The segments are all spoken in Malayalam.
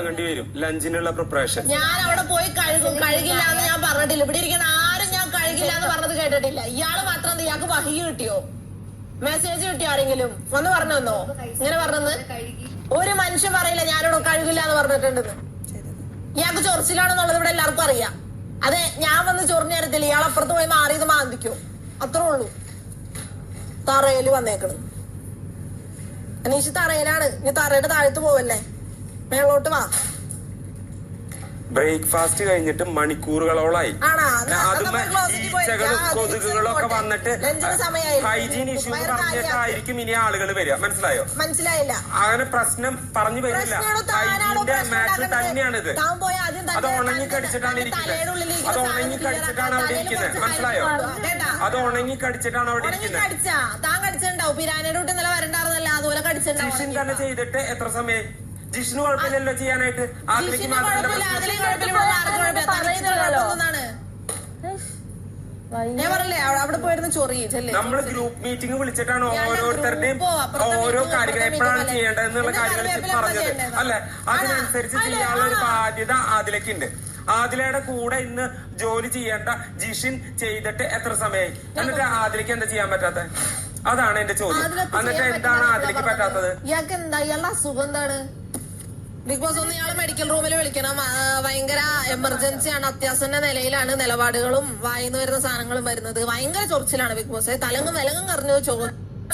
തുടങ്ങേണ്ടി വരും. ലഞ്ചിനുള്ള പ്രിപ്പറേഷൻ ഞാൻ അവിടെ പോയി കഴുകും. കഴുകില്ല എന്ന് ഞാൻ പറഞ്ഞിട്ടില്ല. ഇവിടെ ഇരിക്കുന്ന ആരും ഞാൻ കഴുകില്ല എന്ന് പറഞ്ഞത് കേട്ടിട്ടില്ല. ഇയാൾ മാത്രം ഇയാൾക്ക് വഹി കിട്ടിയോ? മെസ്സേജ് കിട്ടിയോ ആരെങ്കിലും? ഒന്ന് പറഞ്ഞു തന്നോ? ഇങ്ങനെ പറഞ്ഞത് ഒരു മനുഷ്യൻ പറയില്ല ഞാനിവിടെ കഴുകില്ല എന്ന് പറഞ്ഞിട്ടുണ്ടെന്ന്. ഇയാൾക്ക് ചൊറിച്ചിലാണെന്നുള്ളത് ഇവിടെ എല്ലാവർക്കും അറിയാം. അതെ ഞാൻ വന്ന് ചൊറിഞ്ഞു തരത്തില്ല ഇയാൾ അപ്പുറത്ത് പോയി മാറിയത് മാന്തിക്കോ. അത്രേ ഉള്ളൂ. തറയിൽ വന്നേക്കണം. അനീഷ് തറയിലാണ്. ഇനി തറയുടെ താഴത്ത് പോവല്ലേ? മേളോട്ട് വാ. ബ്രേക്ക്ഫാസ്റ്റ് കഴിഞ്ഞിട്ട് മണിക്കൂറുകളോളായി. ആണാ എന്നാ അതും അതൊന്ന് ക്ലോസിറ്റ് പോയി. ഈച്ചകളും ആ, കൊതുകുകളും ഒക്കെ. വന്നിട്ട്. ഹൈജീൻ ഇഷ്യൂ പറഞ്ഞിട്ടായിരിക്കും ഇനി ആളുകൾ വരിക. മനസ്സിലായോ? മനസ്സിലായില്ല. അങ്ങനെ പ്രശ്നം പറഞ്ഞു വരില്ല. ഹൈജീന്റെ മാറ്റർ? തന്നെയാണിത്. അത് ഉണങ്ങി കടിച്ചിട്ടാണ് ഇരിക്കുന്നത്. അത് ഉണങ്ങി കടിച്ചിട്ടാണ് അവിടെ ഇരിക്കുന്നത്. മനസ്സിലായോ? അത് ഉണങ്ങി കടിച്ചിട്ടാണ് അവിടെ ഇരിക്കുന്നത്. കടിച്ചാ. താൻ കടിച്ചിട്ടുണ്ടാവും. പിരാനയുടെ കൂട്ടി ഇന്നലെ വരണ്ടായിരുന്നല്ല. അതുപോലെ കടിച്ചിട്ടുണ്ടാവും തന്നെ ചെയ്തിട്ട് എത്ര സമയം? ജിഷിന് കുഴപ്പമില്ലല്ലോ ചെയ്യാനായിട്ട്. കുഴപ്പമൊന്നുമാണ്. ഞാൻ അവിടെ- പോയിരുന്ന നമ്മൾ ഗ്രൂപ്പ് മീറ്റിംഗ് വിളിച്ചിട്ടാണ് ഓരോരുത്തരുടെയും ഓരോ കാര്യങ്ങൾ എപ്പോഴാണ് ചെയ്യേണ്ടത് എന്നുള്ള കാര്യങ്ങൾ പറഞ്ഞത്? അല്ലെ? അതിനനുസരിച്ച്? ചെയ്യാനുള്ള ഒരു? ബാധ്യത ആദിലക്കുണ്ട് ആദിലയുടെ കൂടെ ഇന്ന് ജോലി ചെയ്യേണ്ട ജിഷിൻ ചെയ്തിട്ട് എത്ര സമയമായി എന്നിട്ട് ആദിലക്ക് എന്താ ചെയ്യാൻ പറ്റാത്ത? അതാണ് എന്റെ ചോദ്യം. എന്നിട്ട് എന്താണ് ആദിലേക്ക് ആദിലക്ക് പറ്റാത്തത്? ഇയാൾക്ക് എന്താ? ഇയാളുടെ അസുഖം എന്താണ്? ബിഗ് ബോസ് ഒന്ന് ഇയാളെ മെഡിക്കൽ റൂമിൽ വിളിക്കണം. ഭയങ്കര എമർജൻസി ആണ്. അത്യാസന്ന നിലയിലാണ് നിലപാടുകളും വായിന്ന് വരുന്ന സാധനങ്ങളും വരുന്നത്. ഭയങ്കര ചൊറിച്ചിലാണ് ബിഗ് ബോസ് തലങ്ങും വിലങ്ങും കറിഞ്ഞു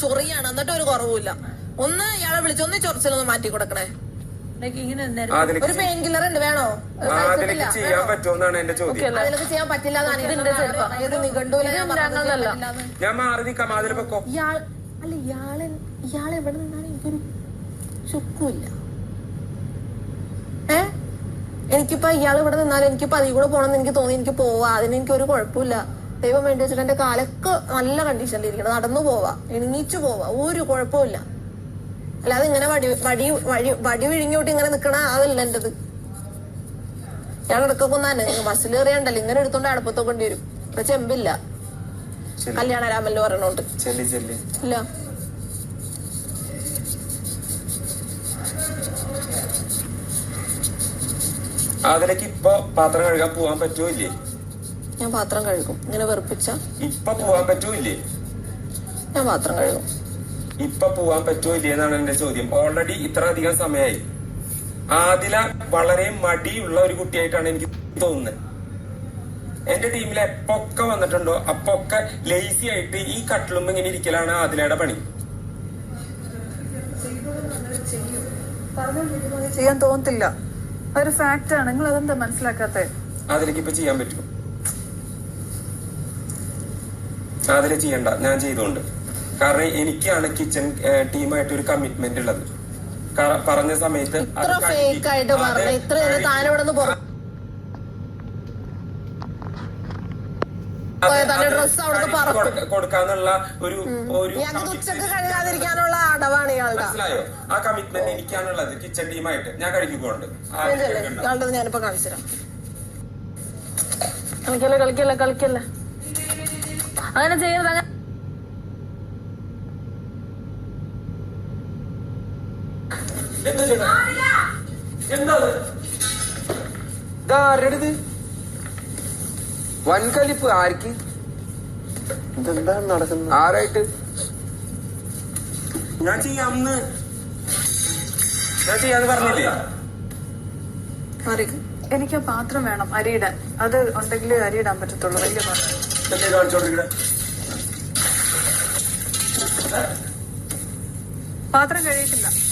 ചൊറിയാണ്. എന്നിട്ട് ഒരു കുറവുമില്ല. ഒന്ന് ഇയാളെ വിളിച്ചു ഒന്ന് ചൊറിച്ചിലൊന്ന് മാറ്റി കൊടുക്കണേ. ഒരു പെയിൻ കില്ലർ ഉണ്ട്. വേണോ. ചെയ്യാൻ പറ്റുമെന്നാണ് എന്റെ ചോദ്യം. അതിലൊക്കെ ചെയ്യാൻ പറ്റില്ല ഞാൻ മാറി പൊക്കോ. ഇയാൾ അല്ല ഇയാളെ ഇയാൾ എവിടെ നിന്നാണ് എനിക്കൊരു ചുക്കുമില്ല എനിക്കിപ്പോ ഇയാൾ ഇവിടെ നിന്നാൽ എനിക്കിപ്പോ അതിൽ കൂടെ പോകണമെന്ന് എനിക്ക് തോന്നി എനിക്ക് പോവാ. അതിന് എനിക്ക് ഒരു കുഴപ്പമില്ല. ദൈവം വേണ്ടി വെച്ചിട്ട് എന്റെ കാലൊക്കെ നല്ല കണ്ടീഷനിൽ ഇരിക്കണം. നടന്നു പോവാ. എണീച്ചു പോവാ. ഒരു കുഴപ്പമില്ല. അല്ലാതെ ഇങ്ങനെ വടി വടി വഴി വടി വിഴിഞ്ഞോട്ട് ഇങ്ങനെ നിക്കണ അതല്ല എന്റത്. ഞാൻ ഇടക്കൊക്കെ ബസ്സിൽ കയറിയണ്ടല്ലോ? ഇങ്ങനെ എടുത്തോണ്ട് അടുപ്പത്തൊക്കെ കൊണ്ടി വരും. ഇപ്പൊ ചെമ്പില്ല. കല്യാണ രാമല്ലോ ചെല്ലി. ഇല്ല. ആദിലക്ക് ഇപ്പൊ പാത്രം കഴുകാൻ പോവാൻ പറ്റുമോ ഇല്ലേ ഞാൻ പാത്രം കഴുകും. ഇങ്ങനെ വെറുപ്പിച്ച? ഇപ്പൊ പോവാൻ പറ്റുമോ ഇല്ലേ ഞാൻ പാത്രം കഴുകും. ഇപ്പൊ പോവാൻ പറ്റുമോ ഇല്ലേ എന്നാണ് എന്റെ ചോദ്യം. ഓൾറെഡി ഇത്ര അധികം സമയമായി ആദില വളരെ മടിയുള്ള ഒരു കുട്ടിയായിട്ടാണ് എനിക്ക് തോന്നുന്നത് എന്റെ ടീമിൽ എപ്പൊക്കെ വന്നിട്ടുണ്ടോ അപ്പൊക്കെ ലേസി ആയിട്ട് ഈ കട്ടിലും ഇങ്ങനെ ഇരിക്കലാണ് ആദിലയുടെ പണി. ചെയ്യാൻ തോന്നത്തില്ല. അതൊരു ഫാക്റ്റ് ആണ്. നിങ്ങൾ അതെന്താ മനസ്സിലാക്കാത്തെ? അതിലേക്ക് ഇപ്പൊ ചെയ്യാൻ പറ്റും. അതിൽ ചെയ്യണ്ട. ഞാൻ ചെയ്തോണ്ട്. കാരണം എനിക്കാണ് കിച്ചൺ ടീമായിട്ട് ഒരു കമ്മിറ്റ്മെന്റ് ഉള്ളത്. കാരണം പറഞ്ഞ സമയത്ത് അത് ഇത്ര കഴുകി- ഫേക്ക് ആയിട്ട് അത് പറഞ്ഞ ഇത്ര കഴുകി- താനിവിടെ നിന്ന് പുറത്ത് അത് പോയ തന്റെ അത് ഡ്രസ്സ് അവിടുന്ന് കഴുകി പറക്കും. കൊടുക്ക- കൊടുക്കാന്നുള്ള ഒരു ഒരു കഴുകാതിരിക്കാനുള്ള അടവാണ് മനസ്സിലായോ? ആ കമ്മിറ്റ്മെന്റ് എനിക്കാണുള്ളത് കിച്ചൺ ടീമായിട്ട് ഞാൻ കഴിക്കുന്നുണ്ട് ഞാനിപ്പോ കാണിച്ചു തരാം. കളിക്കല്ലേ കളിക്കല്ലേ കളിക്കല്ലേ? അങ്ങനെ ചെയ്യരുത് അങ്ങനെ എന്താ ചെയ്യണേ? എന്താ അത്? ഇതാരടുത് വൻകലിപ്പ് ആർക്ക്? ഇതെന്താ നടക്കുന്നത്? ആരായിട്ട്? ഞാൻ ചെയ്യാമെന്ന് ഞാൻ ചെയ്യാന്ന് പറഞ്ഞില്ലേ? മാറിക്ക്. എനിക്ക് ആ പാത്രം വേണം അരിയിടാൻ. അത് ഉണ്ടെങ്കിൽ അരിയിടാൻ പറ്റത്തുള്ളൂ. വലിയ പാത്രം. കാണിച്ചോണ്ടിരിക്കണേ? പാത്രം കഴിയിട്ടില്ല